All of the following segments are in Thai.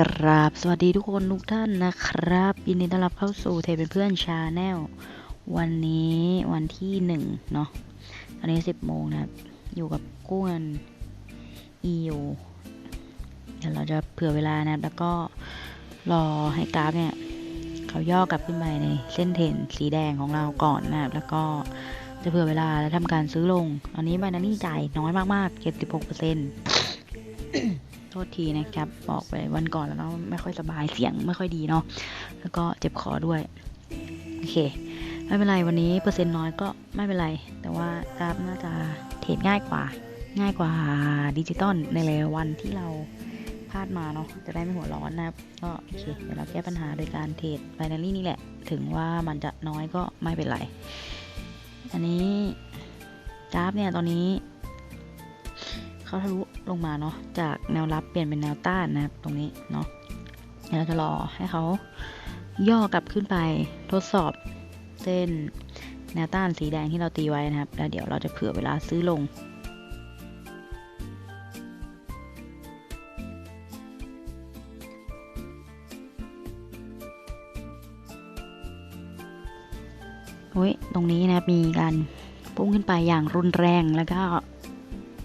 กราบสวัสดีทุกคนทุกท่านนะครับยินดีต้อนรับเข้าสู่เทเป็นเพื่อนชาแนลวันนี้วันที่หนึ่งเนาะตอนนี้สิบโมงนะครับ อยู่กับกู้เงิน EU เดี๋ยวเราจะเผื่อเวลานะแล้วก็รอให้กราฟเนี่ยเขาย่อกลับขึ้นไปในเส้นเทรนสีแดงของเราก่อนนะครับแล้วก็จะเผื่อเวลาแล้วทำการซื้อลงตอนนี้บานานี่จ่ายน้อยมากๆเจ็ดสิบหกเปอร์เซ็นต์ โทษทีนะครับ บอกไปวันก่อนแล้วเนาะไม่ค่อยสบายเสียงไม่ค่อยดีเนาะแล้วก็เจ็บคอด้วย โอเค ไม่เป็นไรวันนี้เปอร์เซ็นต์น้อยก็ไม่เป็นไร แต่ว่ากราฟน่าจะเทรดง่ายกว่า ง่ายกว่าดิจิตอลในหลายวันที่เราพลาดมาเนาะจะได้ไม่หัวร้อนนะครับ ก็โอเคเดี๋ยวเราแก้ปัญหาโดยการเทรดไบนารี่นี่แหละ ถึงว่ามันจะน้อยก็ไม่เป็นไร อันนี้กราฟเนี่ยตอนนี้เขาทะลุ ลงมาเนาะจากแนวรับเปลี่ยนเป็นแนวต้านนะครับตรงนี้เนาะเดี๋ยวเราจะรอให้เขาย่อกลับขึ้นไปทดสอบเส้นแนวต้านสีแดงที่เราตีไว้นะครับ แล้วเดี๋ยวเราจะเผื่อเวลาซื้อลงโอ้ยตรงนี้นะครับมีการพุ่งขึ้นไปอย่างรุนแรงแล้วก็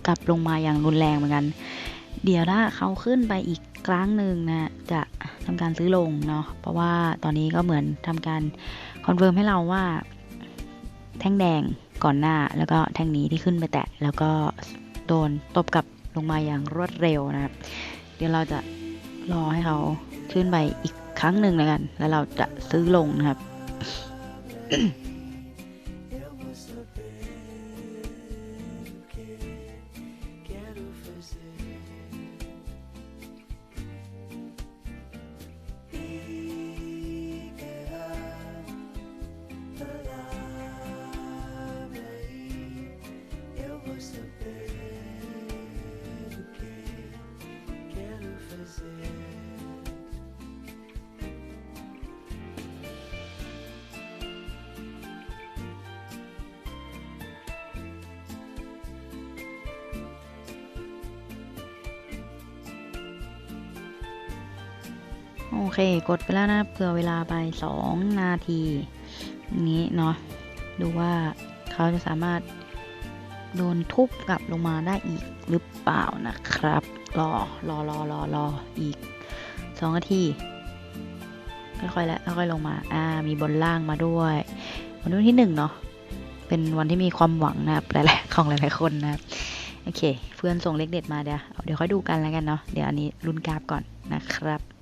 กลับลงมาอย่างรุนแรงเหมือนกัน เดี๋ยวถ้าเขาขึ้นไปอีกครั้งหนึ่งนะจะทำการซื้อลงเนาะเพราะว่าตอนนี้ก็เหมือนทำการคอนเฟิร์มให้เราว่า แท่งแดงก่อนหน้าแล้วก็แท่งนี้ที่ขึ้นไปแตะ แล้วก็โดนตบกลับลงมาอย่างรวดเร็วนะครับ เดี๋ยวเราจะรอให้เขาขึ้นไปอีกครั้งหนึ่งแล้วกัน แล้วเราจะซื้อลงนะครับ โอเค กดไปแล้วนะเผื่อเวลาไป 2 นาที นี้เนาะดูว่าเขาจะสามารถโดนทุบกลับลงมาได้อีกหรือเปล่านะครับ รอรอรอรอรออีก 2 นาที ค่อยๆแล้วค่อยๆลงมา อ่า มีบนล่างมาด้วย วันที่หนึ่งเนาะเป็นวันที่มีความหวังนะครับหลายๆของหลายๆคนนะครับโอเค เพื่อนส่งเลขเด็ดมาเดี๋ยวเอาเดี๋ยวค่อยดูกันแล้วกันเนาะเดี๋ยวอันนี้รุ่นกราฟก่อนนะครับ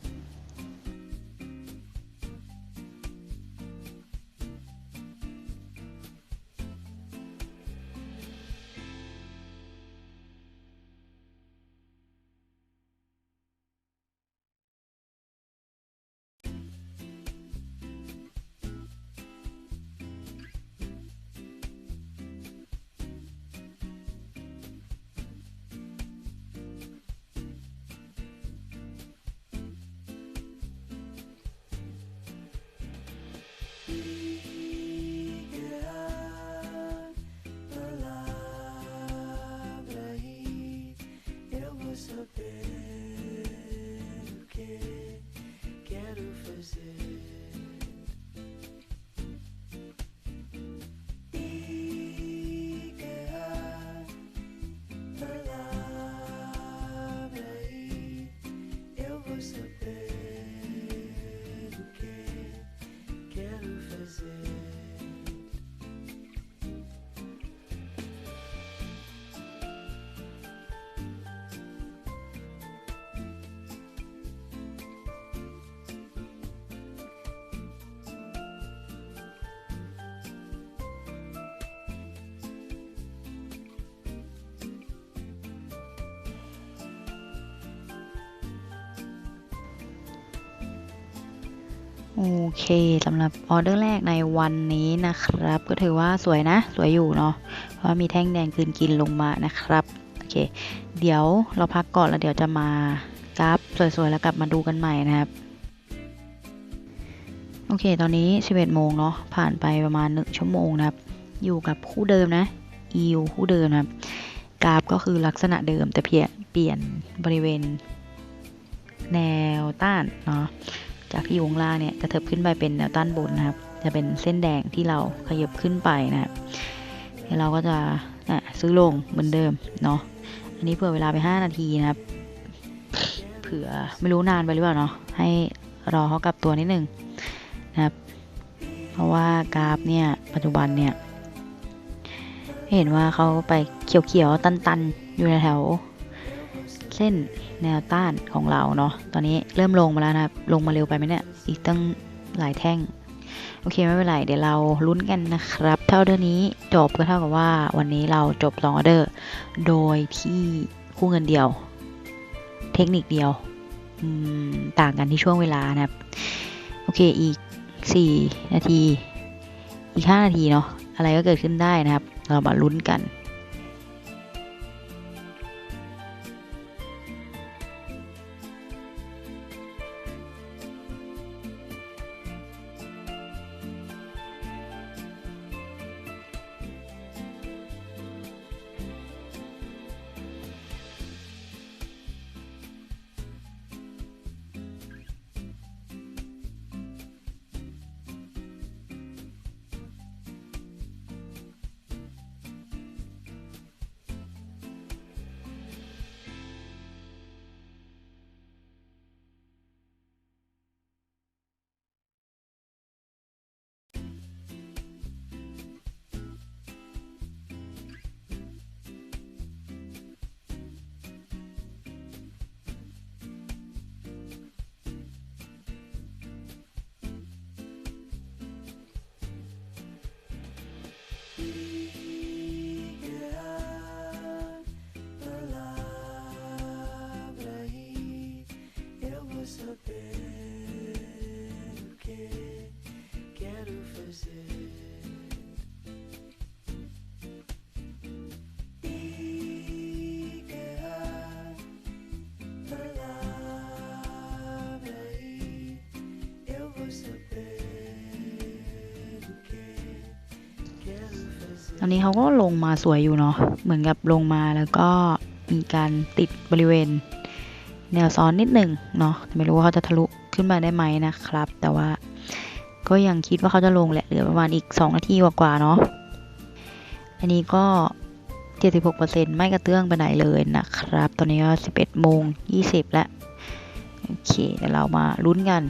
โอเคสำหรับออเดอร์แรกในวันนี้นะครับ ก็ถือว่าสวยนะ สวยอยู่เนาะเพราะมีแท่งแดงกลืนกินลงมานะครับโอเค เดี๋ยวเราพักก่อนแล้วเดี๋ยวจะมากราฟสวยๆแล้วกลับมาดูกันใหม่นะครับโอเค ตอนนี้ 11 โมงเนาะผ่านไปประมาณ 1 ชั่วโมงนะครับ อยู่กับคู่เดิมนะ EU คู่เดิมนะครับกราฟก็คือลักษณะเดิมแต่เพียงเปลี่ยนบริเวณแนวต้านเนาะ จากที่อยู่ข้างล่างเนี่ยจะเถิบขึ้นไปเป็นแนวต้านบนนะครับ จะเป็นเส้นแดงที่เราขยับขึ้นไปนะครับเดี๋ยวเราก็จะอะซื้อลงเหมือนเดิมเนาะอันนี้เผื่อเวลาไป 5 นาทีนะครับ เผื่อไม่รู้นานไปหรือเปล่าเนาะให้รอเขากลับตัวนิดนึงนะครับ เพราะว่ากราฟเนี่ยปัจจุบันเนี่ย เห็นว่าเขาไปเขียวๆตันๆ อยู่ในแถว เส้น แนวต้านของเราเนาะ ตอนนี้เริ่มลงมาแล้วนะครับลงมาเร็วไปไหมเนี่ย อีกตั้งหลายแท่ง โอเคไม่เป็นไรเดี๋ยวเราลุ้นกันนะครับ เท่าเดือนนี้จบก็เท่ากับว่าวันนี้เราจบ2ออเดอร์ โดยที่คู่เงินเดียว เทคนิคเดียว ต่างกันที่ช่วงเวลานะครับ โอเคอีก 4 นาที อีก 5 นาทีเนาะ อะไรก็เกิดขึ้นได้นะครับ เรามาลุ้นกัน อนนี้เขาก็ลงมาสวยอยู่เนาะ เหมือนกับลงมาแล้วก็มีการติดบริเวณ แนวซ้อนนิดหนึ่งเนาะ ไม่รู้ว่าเขาจะทะลุขึ้นมาได้ไหมนะครับ แต่ว่าก็ยังคิดว่าเขาจะลงแหละ เหลือประมาณอีก 2 นาทีกว่าๆเนาะ อันนี้ก็ 76%ไม่กระเตื้องไปไหนเลยนะครับ ตอนนี้ก็ 11โมง20 แล้ว โอเคเดี๋ยวเรามาลุ้นกัน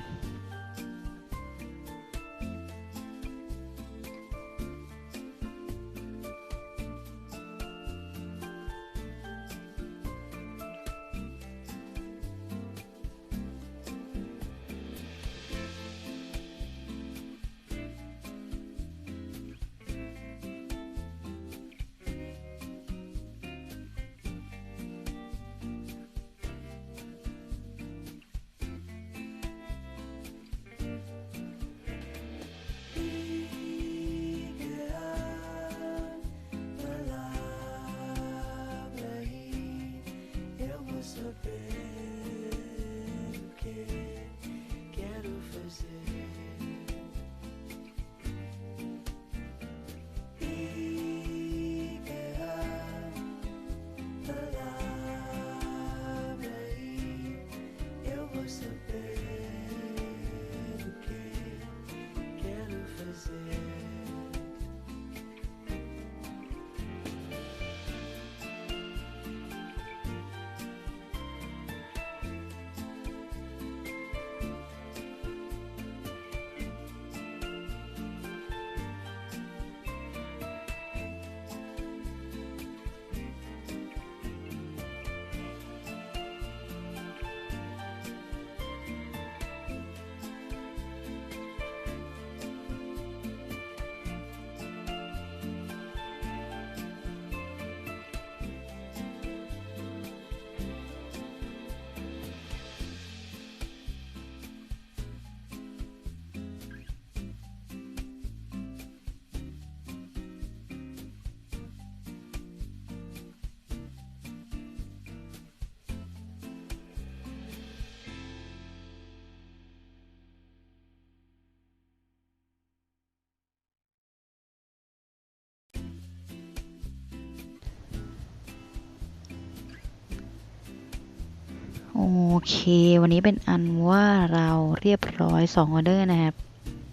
เค วันนี้เป็นอันว่าเราเรียบร้อย2ออเดอร์นะครับ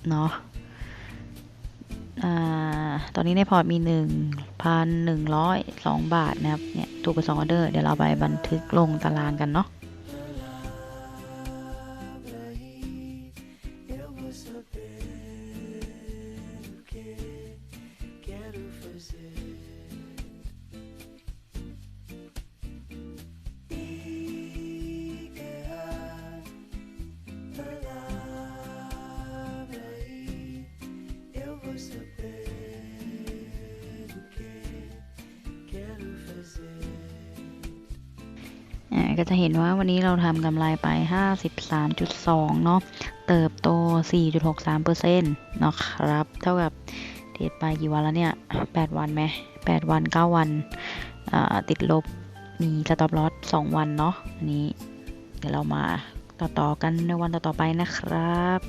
เนาะตอนนี้ในพอร์ตมี 1,102 บาทนะครับ เนี่ย ถูกไป2ออเดอร์ เดี๋ยวเราไปบันทึกลงตารางกันเนาะ Eu ก็จะเห็นว่าวันนี้เราทำกำไรไป 53.2 เนาะ เติบโต 4.63%เนาะครับ เท่ากับเทรดไปกี่วันแล้วเนี่ย 8 วันไหม 8 วัน 9 วันอ่าติดลบ มีสต็อปลอส2วันเนาะอันนี้ เดี๋ยวเรามาต่อๆกันในวันต่อๆไปนะครับ